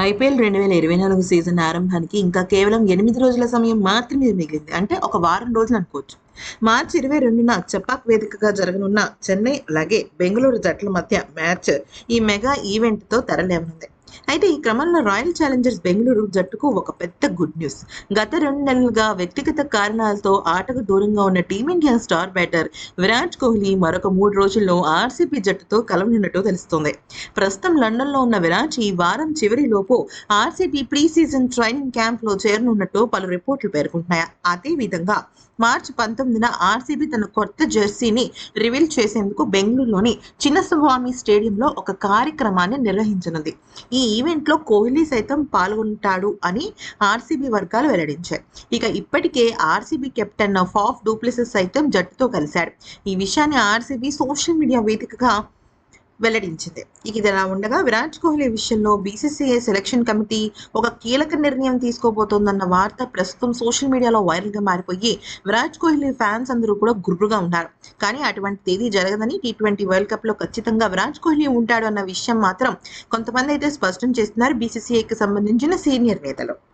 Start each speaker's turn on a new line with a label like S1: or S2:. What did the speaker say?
S1: IPL రెండు వేల ఇరవై నాలుగు సీజన్ ఆరంభానికి ఇంకా కేవలం ఎనిమిది రోజుల సమయం మాత్రమే మిగిలింది. అంటే ఒక వారం రోజులు అనుకోవచ్చు. మార్చి ఇరవై రెండున చపాక్ వేదికగా జరగనున్న చెన్నై అలాగే బెంగళూరు జట్ల మధ్య మ్యాచ్ ఈ మెగా ఈవెంట్తో తెరలేమనుంది అయితే ఈ క్రమంలో రాయల్ ఛాలెంజర్స్ బెంగళూరు జట్టుకు ఒక పెద్ద గుడ్ న్యూస్. గత రెండు నెలలుగా వ్యక్తిగత కారణాలతో ఆటకు దూరంగా ఉన్న team India star batter Virat Kohli మరొక మూడు రోజుల్లో ఆర్సీబీ జట్టుతో కలవనున్నట్టు తెలుస్తోంది. ప్రస్తుతం లండన్లో ఉన్న విరాట్ ఈ వారం చివరిలోపు ఆర్సీబీ ప్రీ సీజన్ ట్రైనింగ్ క్యాంప్లో చేరనున్నట్టు పలు రిపోర్ట్లు పేర్కొంటున్నాయి. అదే విధంగా మార్చి పంతొమ్మిదిన ఆర్సీబీ తన కొత్త జెర్సీని రివీల్ చేసేందుకు బెంగళూరులోని చిన్నస్వామి స్టేడియంలో ఒక కార్యక్రమాన్ని నిర్వహించనుంది. ఈ ఈ ఈవెంట్లో కోహ్లీ సైతం పాల్గొంటాడు అని ఆర్సీబీ వర్గాలు వెల్లడించాయి. ఇక ఇప్పటికే ఆర్సీబీ కెప్టెన్ ఫాఫ్ డూప్లెసెస్ సైతం జట్టుతో కలిశాడు. ఈ విషయాన్ని ఆర్సీబీ సోషల్ మీడియా వేదికగా వెల్లడించింది. ఇక ఇది ఎలా ఉండగా విరాట్ కోహ్లీ విషయంలో బీసీసీఐ సెలక్షన్ కమిటీ ఒక కీలక నిర్ణయం తీసుకోబోతోందన్న వార్త ప్రస్తుతం సోషల్ మీడియాలో వైరల్గా మారిపోయి విరాట్ కోహ్లీ ఫ్యాన్స్ అందరూ కూడా గుర్రుగా ఉన్నారు. కానీ అటువంటి తేదీ జరగదని టీ ట్వంటీ వరల్డ్ కప్లో ఖచ్చితంగా విరాట్ కోహ్లీ ఉంటాడు అన్న విషయం మాత్రం కొంతమంది అయితే స్పష్టం చేస్తున్నారు బీసీసీఐకి సంబంధించిన సీనియర్ నేతలు.